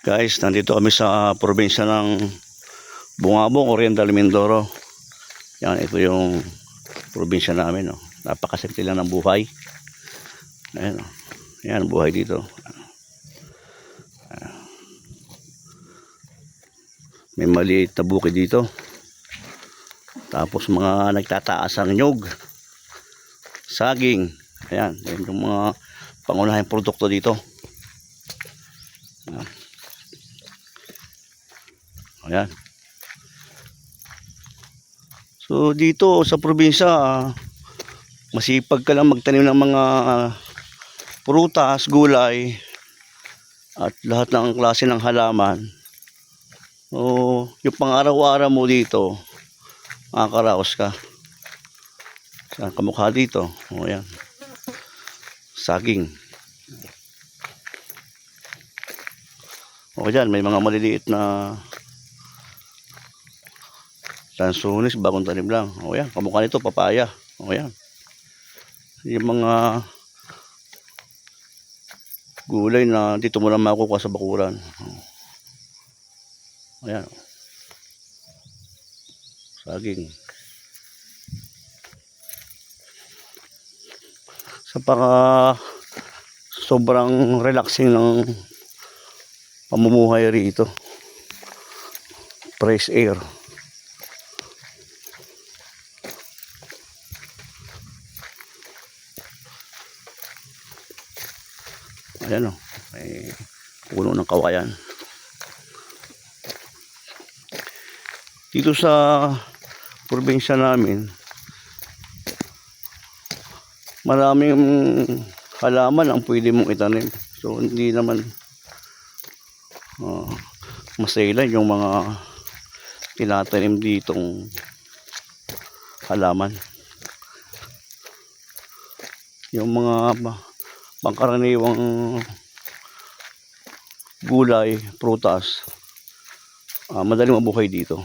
Guys, nandito kami sa probinsya ng Bungabong, Oriental Mindoro. Yan, ito yung probinsya namin. No? Napakasimple lang ng buhay. Ayan, no? Yan, buhay dito. May maliit na bukid dito. Tapos mga nagtataas ang nyog. Saging. Ayan, yan yung mga pangunahing produkto dito. Ayan. So dito sa probinsya, ah, masipag ka lang magtanim ng mga ah, prutas, gulay, at lahat ng klase ng halaman. O yung pang-araw-araw mo dito, makakaraos ka. Saan kamukha dito? O yan. Saging. O dyan, may mga maliliit na Lansunis, bagong tanim lang. O yan, kamukha nito, papaya. O yan. Yung mga gulay na dito mo lang makukuha sa bakuran. O yan. Saging. Sa paka sobrang relaxing ng pamumuhay rito. Fresh air. Ayan o. May puno ng kawayan. Dito sa probinsya namin, maraming halaman ang pwede mong itanim. So, hindi naman uh, masailan yung mga tinatanim ditong halaman. Yung mga pangkaraniwang gulay, prutas, ah, madaling mabuhay dito.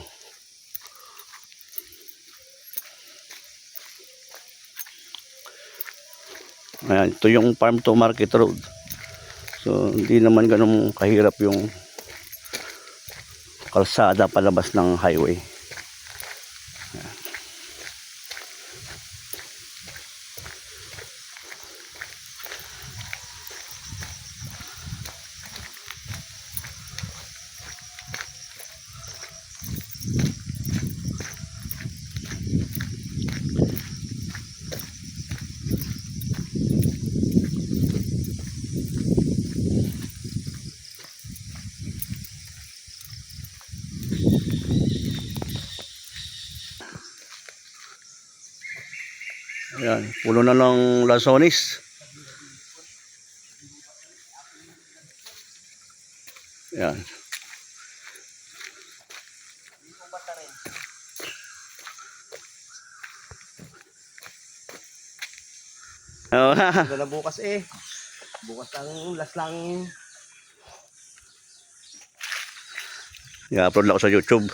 Ayan, ito yung farm to market road. So, hindi naman ganun kahirap yung kalsada palabas ng highway. Ayan, puno na ng lasonis. Ayan. Oh, Ito na bukas eh. Bukas lang, last lang. i-upload lang ako sa YouTube.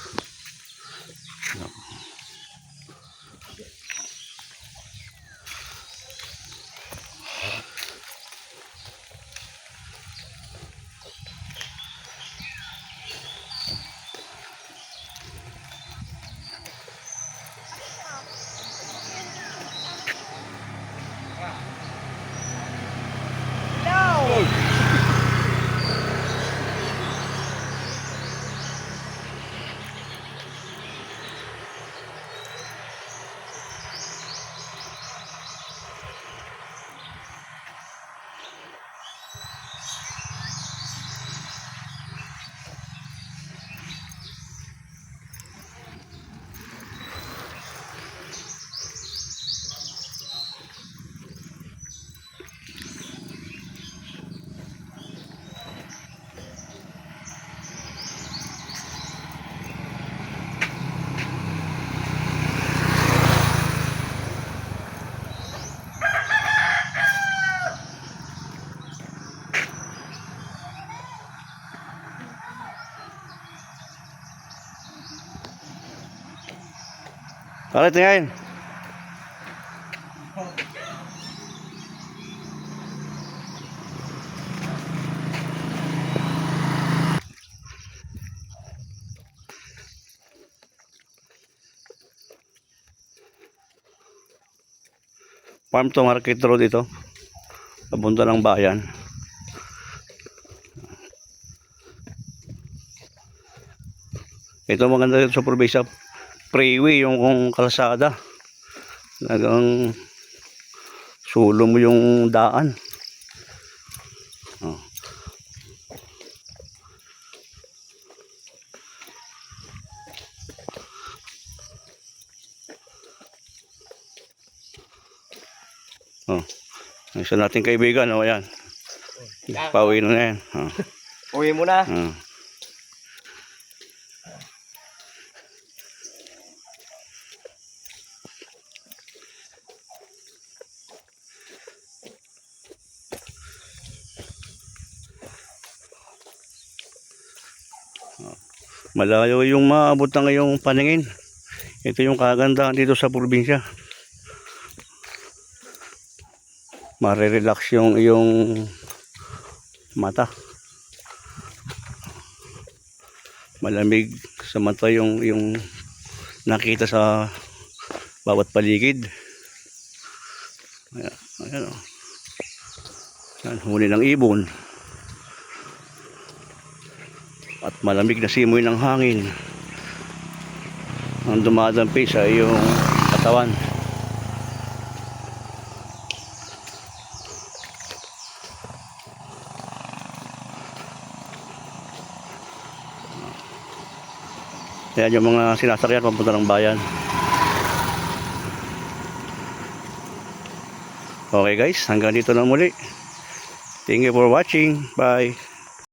Alright, tingin. Farm to Market Road ito. Papunta ng bayan. Ito maganda dito sa probinsya. Freeway yung kung kalsada. Talagang sulo mo yung daan. Oh. Oh. Isa nating kaibigan, oh, ayan. Pauwi na na yan. Oh. Uwi mo na. Oh. Malayo yung maabot na ngayong paningin. Ito yung kagandahan dito sa probinsya. Marirelax yung yung mata. Malamig sa mata yung yung nakita sa bawat paligid. Ayan, ayan o. Yan, huli ng ibon. At malamig na simoy ng hangin. Ang dumadampi sa iyong katawan. Yan yung mga sinasakyan papunta ng bayan. Okay guys, hanggang dito na muli. Thank you for watching. Bye.